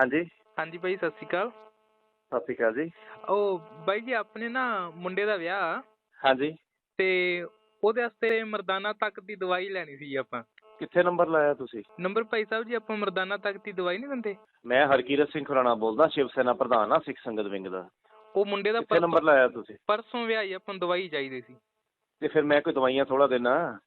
ਹਾਂਜੀ। ਹਾਂਜੀ ਬਾਈ ਸਤਿ ਸ਼੍ਰੀ ਅਕਾਲ। ਸਤਿ ਸ਼੍ਰੀ ਅਕਾਲ ਜੀ। ਉਹ ਬਾਈ ਜੀ ਆਪਣੇ ਨਾ ਮੁੰਡੇ ਦਾ ਵਿਆਹ ਹਾਂਜੀ। ਤੇ ਉਹਦੇ ਵਾਸਤੇ ਮਰਦਾਨਾ ਤੱਕ ਦੀ ਦਵਾਈ ਲੈਣੀ ਸੀ ਆਪਾਂ। ਕਿੱਥੇ ਨੰਬਰ ਲਾਇਆ ਤੁਸੀਂ? ਨੰਬਰ ਭਾਈ ਸਾਹਿਬ ਜੀ ਆਪਾਂ ਮਰਦਾਨਾ ਤੱਕ ਦੀ ਦਵਾਈ ਨਹੀਂ ਦਿੰਦੇ। ਮੈਂ ਹਰਕੀਰਤ ਸਿੰਘ ਖੁਰਾਣਾ ਬੋਲਦਾ ਸ਼ਿਵ ਸੈਨਾ ਪ੍ਰਧਾਨ ਆ ਸਿੱਖ ਸੰਗਤ ਵਿੰਗ ਦਾ। ਉਹ ਮੁੰਡੇ ਦਾ ਕਿੱਥੇ ਨੰਬਰ ਲਾਇਆ ਤੁਸੀਂ? ਪਰਸੋਂ ਵਿਆਹ ਹੀ ਆਪਾਂ ਨੂੰ ਦਵਾਈ ਚਾਹੀਦੀ ਸੀ। ਤੇ ਫਿਰ ਮੈਂ ਕੋਈ ਦਵਾਈਆਂ ਥੋੜਾ ਦੇਣਾ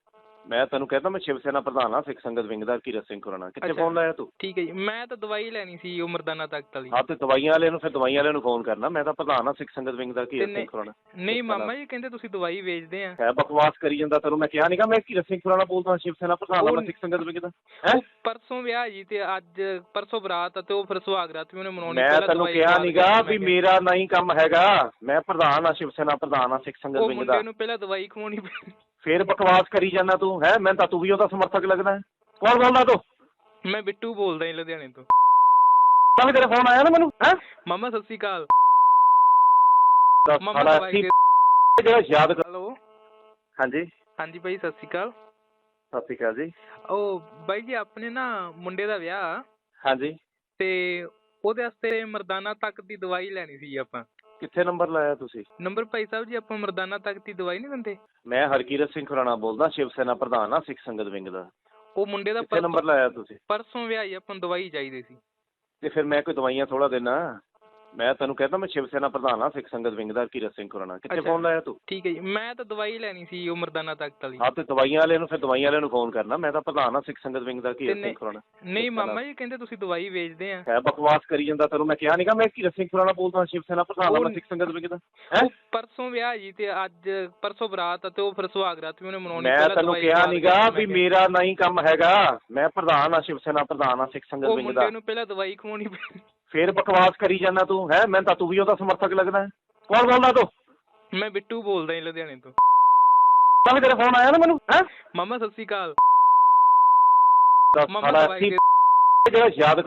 ਮੈਂ ਤੈਨੂੰ ਕਹਿੰਦਾ ਮੈਂ ਸ਼ਿਵ ਸੈਨਾ ਪ੍ਰਧਾਨ ਆ ਸਿੱਖ ਸੰਗਤ ਵਿੰਗ ਦਾ ਹਰਕੀਰਤ ਸਿੰਘ ਖੁਰਾਣਾ ਕਿੱਥੇ। ਫੋਨ ਲਾਇਆ ਤੂੰ? ਠੀਕ ਹੈ ਜੀ। ਮੈਂ ਤਾਂ ਦਵਾਈ ਲੈਣੀ ਸੀ ਉਹ ਮਰਦਾਨਾ ਤੱਕ ਵਾਲੀ। ਹਾਂ ਤੇ ਦਵਾਈਆਂ ਵਾਲੇ ਨੂੰ ਫਿਰ ਦਵਾਈਆਂ ਵਾਲੇ ਨੂੰ ਫੋਨ ਕਰਨਾ। ਮੈਂ ਤਾਂ ਪ੍ਰਧਾਨ ਆ ਸਿੱਖ ਸੰਗਤ ਵਿੰਗ ਦਾ ਹਰਕੀਰਤ ਸਿੰਘ ਖੁਰਾਣਾ ਨਹੀਂ ਮਾਮਾ ਜੀ ਕਹਿੰਦੇ ਤੁਸੀਂ ਦਵਾਈ ਵੇਚਦੇ ਆ। ਹੈ ਬਕਵਾਸ ਕਰੀ ਜਾਂਦਾ ਤੈਨੂੰ। ਮੈਂ ਕਿਹਾ ਨਹੀਂਗਾ ਮੈਂ ਹਰਕੀਰਤ ਸਿੰਘ ਖੁਰਾਣਾ ਬੋਲਦਾ ਸ਼ਿਵ ਸੈਨਾ ਪ੍ਰਧਾਨ ਆ ਮੈਂ ਉਹ- ਸਿੱਖ ਸੰਗਤ ਵਿੰਗ ਦਾ। ਹੈ? ਉਹ ਪਰਸੋਂ ਵਿਆਹ ਜੀ ਤੇ ਅੱਜ ਪਰਸੋਂ ਬਰਾਤ ਤੇ ਉਹ ਫਿਰ ਸੁਹਾਗ ਰਾਤ ਵੀ ਉਹਨੇ ਮਨਾਉਣੀ। ਮੈਂ ਤੈਨੂੰ ਕਿਹਾ ਨਹੀਂਗਾ ਵੀ ਮੇਰਾ ਨਹੀਂ ਕੰਮ ਹੈਗਾ। ਮੈਂ ਪ੍ਰਧਾਨ ਆ ਸ਼ਿਵ ਸੈਨਾ ਪ੍ਰਧਾਨ ਆ ਸਿੱਖ ਸੰਗਤ ਉਹ ਵਿੰਗ ਦਾ। ਮੁੰਡੇ ਨੂੰ ਪਹਿਲਾਂ ਦਵਾਈ ਖਵਾਉਣੀ ਪਈ ਫੇਰ ਬਕਵਾਸ ਕਰੀ ਜਾਂਦਾ ਤੂੰ ਹੈ? ਮੈਂ ਤਾਂ ਤੂੰ ਵੀ ਉਹਦਾ ਸਮਰਥਕ ਲੱਗਦਾ। ਕੌਣ ਬੋਲਦਾ ਤੂੰ? ਮੈਂ ਬਿੱਟੂ ਬੋਲਦਾ ਜੀ ਲੁਧਿਆਣੇ ਤੋਂ। ਤਾਂ ਵੀ ਤੇਰਾ ਫੋਨ ਆਇਆ ਨਾ ਮੈਨੂੰ ਹੈ? ਮਾਮਾ ਸਤਿ ਸ਼੍ਰੀ ਅਕਾਲ। ਮਾਮਾ ਕੀ ਦੇ ਜਿਹੜਾ ਯਾਦ ਕਰ ਹੈਲੋ? ਹਾਂਜੀ। ਹਾਂਜੀ ਬਾਈ ਸਤਿ ਸ਼੍ਰੀ ਅਕਾਲ। ਸਤਿ ਸ਼੍ਰੀ ਅਕਾਲ ਜੀ। ਉਹ ਬਾਈ ਜੀ ਆਪਣੇ ਨਾ ਮੁੰਡੇ ਦਾ ਵਿਆਹ ਆ। ਹਾਂਜੀ। ਤੇ ਉਹਦੇ ਵਾਸਤੇ ਮਰਦਾਨਾ ਤੱਕ ਦੀ ਦਵਾਈ ਲੈਣੀ ਸੀ ਆਪਾਂ। ਕਿੱਥੇ ਨੰਬਰ ਲਾਇਆ ਤੁਸੀਂ? ਨੰਬਰ ਭਾਈ ਸਾਹਿਬ ਜੀ ਆਪਾਂ ਮਰਦਾਨਾ ਤੱਕ ਦੀ ਦਵਾਈ ਨਹੀਂ ਦਿੰਦੇ? ਮੈਂ ਹਰਕੀਰਤ ਸਿੰਘ ਖੁਰਾਣਾ ਬੋਲਦਾ ਸ਼ਿਵ ਸੈਨਾ ਪ੍ਰਧਾਨ ਆ ਸਿੱਖ ਸੰਗਤ ਵਿੰਗ ਦਾ। ਉਹ ਮੁੰਡੇ ਦਾ ਕਿੱਥੇ ਨੰਬਰ ਲਾਇਆ ਤੁਸੀਂ? ਪਰਸੋਂ ਵਿਆਹ ਹੀ ਆਪਾਂ ਨੂੰ ਦਵਾਈ ਚਾਹੀਦੀ ਸੀ। ਤੇ ਫਿਰ ਮੈਂ ਕੋਈ ਦਵਾਈਆਂ ਥੋੜਾ ਦੇਣਾ ਮੈਂ ਤੈਨੂੰ ਕਹਿੰਦਾ ਮੈਂ ਸ਼ਿਵ ਸੈਨਾ ਪ੍ਰਧਾਨ ਆ ਸਿੱਖ ਸੰਗਤ ਵਿੰਗ ਦਾ ਹਰਕੀਰਤ ਸਿੰਘ ਕਿੱਥੇ। ਫੋਨ ਲਾਇਆ ਤੂੰ? ਠੀਕ ਹੈ ਜੀ ਮੈਂ ਤਾਂ ਦਵਾਈ ਲੈਣੀ ਸੀ ਉਹ ਮਰਦਾਨਾ ਤੱਕ ਵਾਲੀ। ਹਾਂ ਤੇ ਦਵਾਈਆਂ ਵਾਲੇ ਨੂੰ ਫਿਰ ਦਵਾਈਆਂ ਵਾਲੇ ਨੂੰ ਫੋਨ ਕਰਨਾ ਮੈਂ ਤਾਂ ਪ੍ਰਧਾਨ ਆ ਸਿੱਖ ਸੰਗਤ ਵਿੰਗ ਦਾ ਹਰਕੀਰਤ ਸਿੰਘ ਨਹੀਂ- ਮਾਮਾ ਜੀ ਕਹਿੰਦੇ ਤੁਸੀਂ ਦਵਾਈ ਵੇਚਦੇ ਆ। ਹੈ ਬਕਵਾਸ ਕਰੀ ਜਾਂਦਾ ਤੈਨੂੰ ਮੈਂ ਕਿਹਾ ਨਹੀਂਗਾ ਮੈਂ ਹਰਕੀਰਤ ਸਿੰਘ ਖੁਰਾਣਾ ਬੋਲਦਾ ਸ਼ਿਵ ਸੈਨਾ ਪ੍ਰਧਾਨ ਆ ਮੈਂ ਉਹ- ਸਿੱਖ ਸੰਗਤ ਵਿੰਗ ਦਾ। ਹੈ? ਉਹ ਪਰਸੋਂ ਵਿਆਹ ਜੀ ਤੇ ਅੱਜ ਪਰਸੋਂ ਬਰਾਤ ਤੇ ਉਹ ਫਿਰ ਸੁਹਾਗ ਰਾਤ ਵੀ ਉਹਨੇ ਮਨਾਉਣੀ ਮੈਂ ਤੈਨੂੰ ਕਿਹਾ ਨਹੀਂਗਾ ਵੀ ਮੇਰਾ ਨਹੀਂ ਕੰਮ ਹੈਗਾ। ਮੈਂ ਪ੍ਰਧਾਨ ਆ ਸ਼ਿਵ ਸੈਨਾ ਪ੍ਰਧਾਨ ਆ ਸਿੱਖ ਸੰਗਤ ਉਹ ਵਿੰਗ ਦਾ। ਮੁੰਡੇ ਨੂੰ ਪਹਿਲਾਂ ਦਵਾਈ ਖਵਾਉਣੀ ਪਈ ਫੇਰ ਬਕਵਾਸ ਕਰੀ ਜਾਂਦਾ ਤੂੰ ਹੈ? ਮੈਂ ਤਾਂ ਤੂੰ ਵੀ ਉਹਦਾ ਸਮਰਥਕ ਲੱਗਦਾ। ਕੌਣ ਬੋਲਦਾ ਤੂੰ? ਮੈਂ ਬਿੱਟੂ ਬੋਲਦਾ ਜੀ ਲੁਧਿਆਣੇ ਤੋਂ। ਵੀ ਤੇਰਾ ਫੋਨ ਆਇਆ ਨਾ ਮੈਨੂੰ ਹੈ? ਮਾਮਾ ਸਤਿ ਸ਼੍ਰੀ ਅਕਾਲ। ਮਾਮਾ ਜਿਹੜਾ ਯਾਦ